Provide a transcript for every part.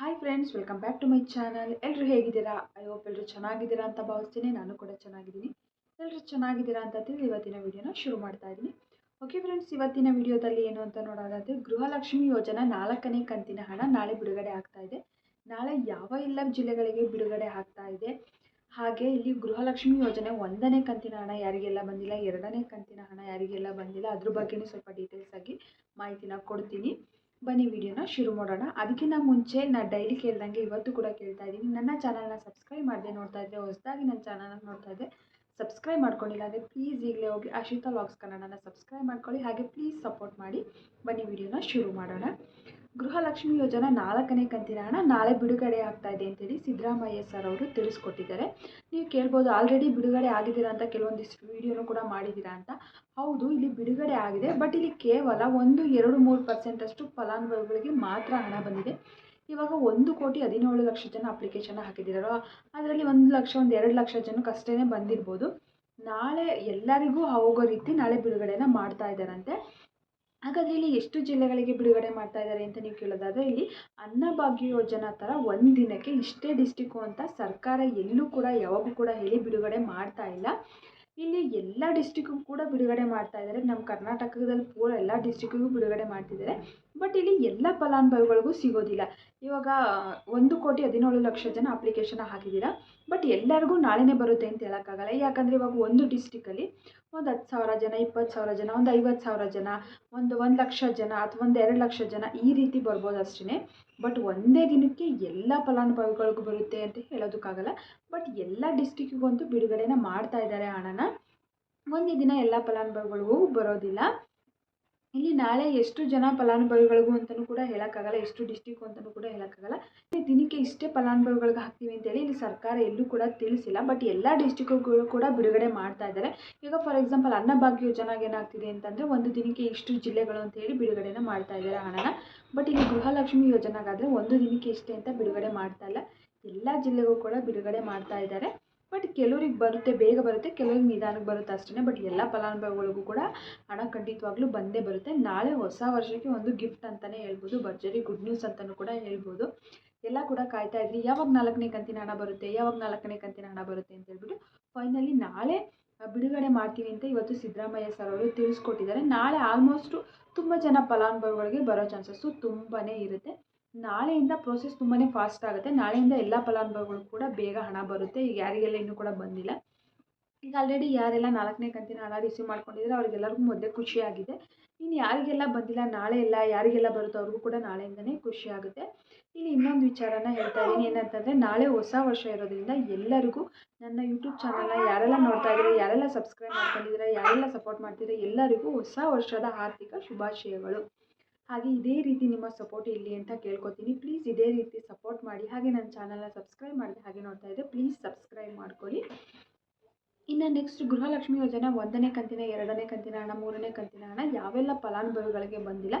Hi friends welcome back to my channel ಎಲ್ಲರೂ ಹೇಗಿದ್ದೀರಾ? I hope ಎಲ್ಲರೂ ಚೆನ್ನಾಗಿದ್ದೀರಾ ಅಂತ ಭಾವಿಸ್ತೀನಿ. ನಾನು ಕೂಡ ಚೆನ್ನಾಗಿದ್ದೀನಿ. ಎಲ್ಲರೂ ಚೆನ್ನಾಗಿದ್ದೀರಾ ಅಂತ ತಿಳಿದು ಇವತ್ತಿನ ವಿಡಿಯೋನ ಶುರು ಮಾಡ್ತಾ ಇದ್ದೀನಿ. ಓಕೆ ಫ್ರೆಂಡ್ಸ್ ಇವತ್ತಿನ ವಿಡಿಯೋದಲ್ಲಿ ಏನು ಅಂತ ನೋಡೋದಾದರೆ, ಗೃಹಲಕ್ಷ್ಮಿ ಯೋಜನಾ ನಾಲ್ಕನೇ ಕಂತಿನ ಹಣ ನಾಳೆ ಬಿಡುಗಡೆ ಆಗ್ತಾ ಇದೆ. ನಾಳೆ ಯಾವ ಎಲ್ಲ ಜಿಲ್ಲೆಗಳಿಗೆ ಬಿಡುಗಡೆ ಆಗ್ತಾ ಇದೆ? ಹಾಗೆ ಇಲ್ಲಿ ಗೃಹಲಕ್ಷ್ಮಿ ಯೋಜನೆ ಒಂದನೇ ಕಂತಿನ ಹಣ ಯಾರಿಗೆಲ್ಲ ಬಂದಿಲ್ಲ, ಎರಡನೇ ಕಂತಿನ ಹಣ ಯಾರಿಗೆಲ್ಲ ಬಂದಿಲ್ಲ, ಅದ್ರ ಬಗ್ಗೆನೂ ಸ್ವಲ್ಪ ಡೀಟೇಲ್ಸ್ ಆಗಿ ಮಾಹಿತಿನ ಕೊಡ್ತೀನಿ. ಬನ್ನಿ ವಿಡಿಯೋನ ಶುರು ಮಾಡೋಣ. ಅದಕ್ಕಿಂತ ಮುಂಚೆ ನಾನು ಡೈಲಿ ಕೇಳ್ದಂಗೆ ಇವತ್ತು ಕೂಡ ಕೇಳ್ತಾ ಇದ್ದೀನಿ. ನನ್ನ ಚಾನಲ್ನ ಸಬ್ಸ್ಕ್ರೈಬ್ ಮಾಡದೆ ನೋಡ್ತಾ ಇದ್ದರೆ ಹೊಸದಾಗಿ ನನ್ನ ಚಾನಲ್ನ ನೋಡ್ತಾ ಇದ್ದೆ ಸಬ್ಸ್ಕ್ರೈಬ್ ಮಾಡ್ಕೊಂಡಿಲ್ಲ ಅಂದರೆ ಪ್ಲೀಸ್ ಈಗಲೇ ಹೋಗಿ ಅಶಿತಾ ಲಾಗ್ಸ್ ಕನ್ನಡನ ಸಬ್ಸ್ಕ್ರೈಬ್ ಮಾಡ್ಕೊಳ್ಳಿ. ಹಾಗೆ ಪ್ಲೀಸ್ ಸಪೋರ್ಟ್ ಮಾಡಿ. ಬನ್ನಿ ವಿಡಿಯೋನ ಶುರು ಮಾಡೋಣ. ಗೃಹಲಕ್ಷ್ಮಿ ಯೋಜನಾ ನಾಲ್ಕನೇ ಕಂತಿನ ಹಣ ನಾಳೆ ಬಿಡುಗಡೆ ಆಗ್ತಾ ಇದೆ ಅಂತೇಳಿ ಸಿದ್ದರಾಮಯ್ಯ ಸರ್ ಅವರು ತಿಳಿಸ್ಕೊಟ್ಟಿದ್ದಾರೆ. ನೀವು ಕೇಳ್ಬೋದು ಆಲ್ರೆಡಿ ಬಿಡುಗಡೆ ಆಗಿದ್ದೀರಾ ಅಂತ ಕೆಲವೊಂದಿಷ್ಟು ವಿಡಿಯೋನು ಕೂಡ ಮಾಡಿದ್ದೀರಾ ಅಂತ. ಹೌದು, ಇಲ್ಲಿ ಬಿಡುಗಡೆ ಆಗಿದೆ ಬಟ್ ಇಲ್ಲಿ ಕೇವಲ ಒಂದು ಎರಡು ಮೂರು ಪರ್ಸೆಂಟಷ್ಟು ಫಲಾನುಭವಿಗಳಿಗೆ ಮಾತ್ರ ಹಣ ಬಂದಿದೆ. ಇವಾಗ ಒಂದು ಕೋಟಿ ಹದಿನೇಳು ಲಕ್ಷ ಜನ ಅಪ್ಲಿಕೇಶನ್ ಹಾಕಿದ್ದೀರೋ ಅದರಲ್ಲಿ ಒಂದು ಲಕ್ಷ, ಒಂದು ಎರಡು ಲಕ್ಷ ಜನಕ್ಕೆ ಅಷ್ಟೇ ಬಂದಿರ್ಬೋದು. ನಾಳೆ ಎಲ್ಲರಿಗೂ ಹೋಗೋ ರೀತಿ ನಾಳೆ ಬಿಡುಗಡೆನ ಮಾಡ್ತಾ ಇದ್ದಾರಂತೆ. ಹಾಗಾದರೆ ಇಲ್ಲಿ ಎಷ್ಟು ಜಿಲ್ಲೆಗಳಿಗೆ ಬಿಡುಗಡೆ ಮಾಡ್ತಾ ಇದ್ದಾರೆ ಅಂತ ನೀವು ಕೇಳೋದಾದರೆ, ಇಲ್ಲಿ ಅನ್ನಭಾಗ್ಯ ಯೋಜನಾ ಥರ ಒಂದು ದಿನಕ್ಕೆ ಇಷ್ಟೇ ಡಿಸ್ಟಿಕ್ಕು ಅಂತ ಸರ್ಕಾರ ಎಲ್ಲೂ ಕೂಡ ಯಾವಾಗೂ ಕೂಡ ಹೇಳಿ ಬಿಡುಗಡೆ ಮಾಡ್ತಾ ಇಲ್ಲ. ಇಲ್ಲಿ ಎಲ್ಲ ಡಿಸ್ಟಿಕ್ಕಿಗೂ ಕೂಡ ಬಿಡುಗಡೆ ಮಾಡ್ತಾ ಇದ್ದಾರೆ. ನಮ್ಮ ಕರ್ನಾಟಕದಲ್ಲಿ ಪೂರ ಎಲ್ಲ ಡಿಸ್ಟಿಕ್ಕಿಗೂ ಬಿಡುಗಡೆ ಮಾಡ್ತಿದ್ದಾರೆ. ಬಟ್ ಇಲ್ಲಿ ಎಲ್ಲ ಫಲಾನುಭವಿಗಳಿಗೂ ಸಿಗೋದಿಲ್ಲ. ಇವಾಗ ಒಂದು ಕೋಟಿ ಹದಿನೇಳು ಲಕ್ಷ ಜನ ಅಪ್ಲಿಕೇಶನ್ ಹಾಕಿದ್ದೀರಾ. ಬಟ್ ಎಲ್ಲರಿಗೂ ನಾಳೆನೇ ಬರುತ್ತೆ ಅಂತ ಹೇಳೋಕ್ಕಾಗಲ್ಲ. ಯಾಕಂದರೆ ಇವಾಗ ಒಂದು ಡಿಸ್ಟಿಕಲ್ಲಿ ಒಂದು ಹತ್ತು ಸಾವಿರ ಜನ, ಇಪ್ಪತ್ತು ಸಾವಿರ ಜನ, ಒಂದು ಐವತ್ತು ಸಾವಿರ ಜನ, ಒಂದು ಒಂದು ಲಕ್ಷ ಜನ ಅಥವಾ ಒಂದು ಎರಡು ಲಕ್ಷ ಜನ ಈ ರೀತಿ ಬರ್ಬೋದು ಅಷ್ಟೇ ಬಟ್ ಒಂದೇ ದಿನಕ್ಕೆ ಎಲ್ಲ ಫಲಾನುಭವಿಗಳಿಗೂ ಬರುತ್ತೆ ಅಂತ ಹೇಳೋದಕ್ಕಾಗಲ್ಲ. ಬಟ್ ಎಲ್ಲ ಡಿಸ್ಟಿಕ್ಕಿಗಂತೂ ಬಿಡುಗಡೆನ ಮಾಡ್ತಾ ಇದ್ದಾರೆ ಹಣನ. ಒಂದೇ ದಿನ ಎಲ್ಲ ಫಲಾನುಭವಿಗಳಿಗೂ ಬರೋದಿಲ್ಲ. ಇಲ್ಲಿ ನಾಳೆ ಎಷ್ಟು ಜನ ಫಲಾನುಭವಿಗಳಿಗೂ ಅಂತಲೂ ಕೂಡ ಹೇಳೋಕ್ಕಾಗಲ್ಲ, ಎಷ್ಟು ಡಿಸ್ಟಿಕ್ಕು ಅಂತಲೂ ಕೂಡ ಹೇಳೋಕ್ಕಾಗಲ್ಲ. ದಿನಕ್ಕೆ ಇಷ್ಟೇ ಫಲಾನುಭವಿಗಳಿಗೆ ಹಾಕ್ತೀವಿ ಅಂತೇಳಿ ಇಲ್ಲಿ ಸರ್ಕಾರ ಎಲ್ಲೂ ಕೂಡ ತಿಳಿಸಿಲ್ಲ. ಬಟ್ ಎಲ್ಲ ಡಿಸ್ಟಿಕ್ಗಳು ಕೂಡ ಬಿಡುಗಡೆ ಮಾಡ್ತಾ ಇದ್ದಾರೆ. ಈಗ ಫಾರ್ ಎಕ್ಸಾಂಪಲ್ ಅನ್ನಭಾಗ್ಯ ಯೋಜನೆಗೆ ಏನಾಗ್ತಿದೆ ಅಂತಂದರೆ ಒಂದು ದಿನಕ್ಕೆ ಇಷ್ಟು ಜಿಲ್ಲೆಗಳು ಅಂತ ಹೇಳಿ ಬಿಡುಗಡೆನ ಮಾಡ್ತಾ ಇದ್ದಾರೆ ಹಣನ. ಬಟ್ ಇಲ್ಲಿ ಗೃಹಲಕ್ಷ್ಮಿ ಯೋಜನೆಗಾದರೆ ಒಂದು ದಿನಕ್ಕೆ ಇಷ್ಟೇ ಅಂತ ಬಿಡುಗಡೆ ಮಾಡ್ತಾ ಇಲ್ಲ. ಎಲ್ಲ ಜಿಲ್ಲೆಗೂ ಕೂಡ ಬಿಡುಗಡೆ ಮಾಡ್ತಾ ಇದ್ದಾರೆ. ಬಟ್ ಕೆಲವ್ರಿಗೆ ಬರುತ್ತೆ, ಬೇಗ ಬರುತ್ತೆ, ಕೆಲವ್ರಿಗೆ ನಿಧಾನಕ್ಕೆ ಬರುತ್ತೆ ಅಷ್ಟೇ ಬಟ್ ಎಲ್ಲ ಫಲಾನುಭವಿಗಳಿಗೂ ಕೂಡ ಹಣ ಖಂಡಿತವಾಗ್ಲೂ ಬಂದೇ ಬರುತ್ತೆ. ನಾಳೆ ಹೊಸ ವರ್ಷಕ್ಕೆ ಒಂದು ಗಿಫ್ಟ್ ಅಂತಲೇ ಹೇಳ್ಬೋದು, ಭರ್ಜರಿ ಗುಡ್ ನ್ಯೂಸ್ ಅಂತಲೂ ಕೂಡ ಹೇಳ್ಬೋದು. ಎಲ್ಲ ಕೂಡ ಕಾಯ್ತಾ ಇದ್ರಿ ಯಾವಾಗ ನಾಲ್ಕನೇ ಕಂತಿನ ಹಣ ಬರುತ್ತೆ, ಯಾವಾಗ ನಾಲ್ಕನೇ ಕಂತಿನ ಹಣ ಬರುತ್ತೆ ಅಂತ ಹೇಳ್ಬಿಟ್ಟು ಫೈನಲಿ ನಾಳೆ ಬಿಡುಗಡೆ ಮಾಡ್ತೀವಿ ಅಂತ ಇವತ್ತು ಸಿದ್ದರಾಮಯ್ಯ ಸರ್ ಅವರು ತಿಳಿಸ್ಕೊಟ್ಟಿದ್ದಾರೆ. ನಾಳೆ ಆಲ್ಮೋಸ್ಟು ತುಂಬ ಜನ ಫಲಾನುಭವಿಗಳಿಗೆ ಬರೋ ಚಾನ್ಸಸ್ಸು ತುಂಬಾ ಇರುತ್ತೆ. ನಾಳೆಯಿಂದ ಪ್ರೋಸೆಸ್ ತುಂಬಾ ಫಾಸ್ಟ್ ಆಗುತ್ತೆ. ನಾಳೆಯಿಂದ ಎಲ್ಲ ಫಲಾನುಭವಿಗಳು ಕೂಡ ಬೇಗ ಹಣ ಬರುತ್ತೆ. ಈಗ ಯಾರಿಗೆಲ್ಲ ಇನ್ನೂ ಕೂಡ ಬಂದಿಲ್ಲ. ಈಗ ಆಲ್ರೆಡಿ ಯಾರೆಲ್ಲ ನಾಲ್ಕನೇ ಕಂತಿನ ಹಣ ರಿಸೀವ್ ಮಾಡ್ಕೊಂಡಿದ್ರೆ, ಅವ್ರಿಗೆಲ್ಲರಿಗೂ ಮೊದಲೇ ಖುಷಿಯಾಗಿದೆ. ಇನ್ನು ಯಾರಿಗೆಲ್ಲ ಬಂದಿಲ್ಲ, ನಾಳೆ ಎಲ್ಲ ಯಾರಿಗೆಲ್ಲ ಬರುತ್ತೋ ಅವ್ರಿಗೂ ಕೂಡ ನಾಳೆಯಿಂದನೇ ಖುಷಿ ಆಗುತ್ತೆ ಇಲ್ಲಿ ಇನ್ನೊಂದು ವಿಚಾರನ ಹೇಳ್ತಾ ಇದ್ದೀನಿ. ಏನಂತಂದರೆ, ನಾಳೆ ಹೊಸ ವರ್ಷ ಇರೋದ್ರಿಂದ ಎಲ್ಲರಿಗೂ ನನ್ನ ಯೂಟ್ಯೂಬ್ ಚಾನಲ್ನ ಯಾರೆಲ್ಲ ನೋಡ್ತಾ ಇದ್ದೀರಾ, ಯಾರೆಲ್ಲ ಸಬ್ಸ್ಕ್ರೈಬ್ ಮಾಡ್ಕೊಂಡಿದ್ದೀರಾ, ಯಾರೆಲ್ಲ ಸಪೋರ್ಟ್ ಮಾಡ್ತೀರಾ ಎಲ್ಲರಿಗೂ ಹೊಸ ವರ್ಷದ ಆರ್ಥಿಕ ಶುಭಾಶಯಗಳು. ಹಾಗೆ ಇದೇ ರೀತಿ ನಿಮ್ಮ ಸಪೋರ್ಟ್ ಇರಲಿ ಅಂತ ಕೇಳ್ಕೊತೀನಿ. ಪ್ಲೀಸ್ ಇದೇ ರೀತಿ ಸಪೋರ್ಟ್ ಮಾಡಿ. ಹಾಗೆ ನನ್ನ ಚಾನಲ್ನ ಸಬ್ಸ್ಕ್ರೈಬ್ ಮಾಡಿದೆ ಹಾಗೆ ನೋಡ್ತಾ ಇದ್ದೆ ಪ್ಲೀಸ್ ಸಬ್ಸ್ಕ್ರೈಬ್ ಮಾಡ್ಕೊಳ್ಳಿ. ಇನ್ನು ನೆಕ್ಸ್ಟ್ ಗೃಹಲಕ್ಷ್ಮಿ ಯೋಜನೆ ಒಂದನೇ ಕಂತಿನ, ಎರಡನೇ ಕಂತಿನ ಹಣ, ಮೂರನೇ ಕಂತಿನ ಹಣ ಯಾವೆಲ್ಲ ಫಲಾನುಭವಿಗಳಿಗೆ ಬಂದಿಲ್ಲ.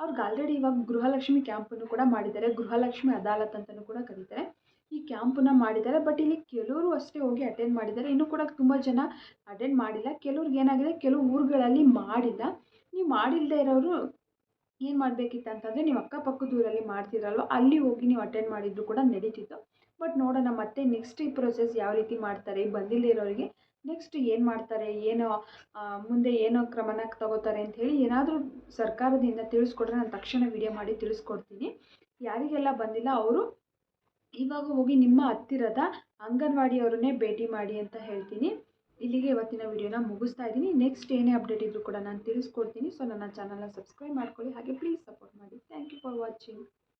ಅವ್ರಿಗೆ ಆಲ್ರೆಡಿ ಇವಾಗ ಗೃಹಲಕ್ಷ್ಮಿ ಕ್ಯಾಂಪನ್ನು ಕೂಡ ಮಾಡಿದ್ದಾರೆ. ಗೃಹಲಕ್ಷ್ಮಿ ಅದಾಲತ್ ಅಂತಲೂ ಕೂಡ ಕರೀತಾರೆ. ಈ ಕ್ಯಾಂಪನ್ನು ಮಾಡಿದ್ದಾರೆ. ಬಟ್ ಇಲ್ಲಿ ಕೆಲವರು ಅಷ್ಟೇ ಹೋಗಿ ಅಟೆಂಡ್ ಮಾಡಿದ್ದಾರೆ. ಇನ್ನೂ ಕೂಡ ತುಂಬ ಜನ ಅಟೆಂಡ್ ಮಾಡಿಲ್ಲ. ಕೆಲವ್ರಿಗೆ ಏನಾಗಿದೆ? ಕೆಲವು ಊರುಗಳಲ್ಲಿ ಮಾಡಿಲ್ಲ. ನೀವು ಮಾಡಿಲ್ಲದೆ ಇರೋರು ಏನು ಮಾಡಬೇಕಿತ್ತು ಅಂತಂದರೆ ನೀವು ಅಕ್ಕಪಕ್ಕದ ಊರಲ್ಲಿ ಮಾಡ್ತಿರಲ್ವ, ಅಲ್ಲಿ ಹೋಗಿ ನೀವು ಅಟೆಂಡ್ ಮಾಡಿದ್ರು ಕೂಡ ನಡೀತಿತ್ತು. ಬಟ್ ನೋಡೋಣ, ಮತ್ತೆ ನೆಕ್ಸ್ಟ್ ಈ ಪ್ರೊಸೆಸ್ ಯಾವ ರೀತಿ ಮಾಡ್ತಾರೆ, ಬಂದಿಲ್ಲ ಇರೋರಿಗೆ ನೆಕ್ಸ್ಟ್ ಏನು ಮಾಡ್ತಾರೆ, ಏನೋ ಮುಂದೆ ಏನೋ ಕ್ರಮನ ತಗೋತಾರೆ ಅಂತ ಹೇಳಿ ಏನಾದರೂ ಸರ್ಕಾರದಿಂದ ತಿಳಿಸ್ಕೊಟ್ರೆ ನಾನು ತಕ್ಷಣ ವಿಡಿಯೋ ಮಾಡಿ ತಿಳಿಸ್ಕೊಡ್ತೀನಿ. ಯಾರಿಗೆಲ್ಲ ಬಂದಿಲ್ಲ, ಅವರು ಇವಾಗ ಹೋಗಿ ನಿಮ್ಮ ಹತ್ತಿರದ ಅಂಗನವಾಡಿಯವರನ್ನೇ ಭೇಟಿ ಮಾಡಿ ಅಂತ ಹೇಳ್ತೀನಿ. ಇಲ್ಲಿಗೆ ಇವತ್ತಿನ ವಿಡಿಯೋನ ಮುಗಿಸ್ತಾ ಇದ್ದೀನಿ. ನೆಕ್ಸ್ಟ್ ಏನೇ ಅಪ್ಡೇಟ್ ಇದ್ದರೂ ಕೂಡ ನಾನು ತಿಳಿಸ್ಕೊಡ್ತೀನಿ. ಸೊ ನನ್ನ ಚಾನಲ್ನ ಸಬ್ಸ್ಕ್ರೈಬ್ ಮಾಡ್ಕೊಳ್ಳಿ. ಹಾಗೆ ಪ್ಲೀಸ್ ಸಪೋರ್ಟ್ ಮಾಡಿ. Thank you for watching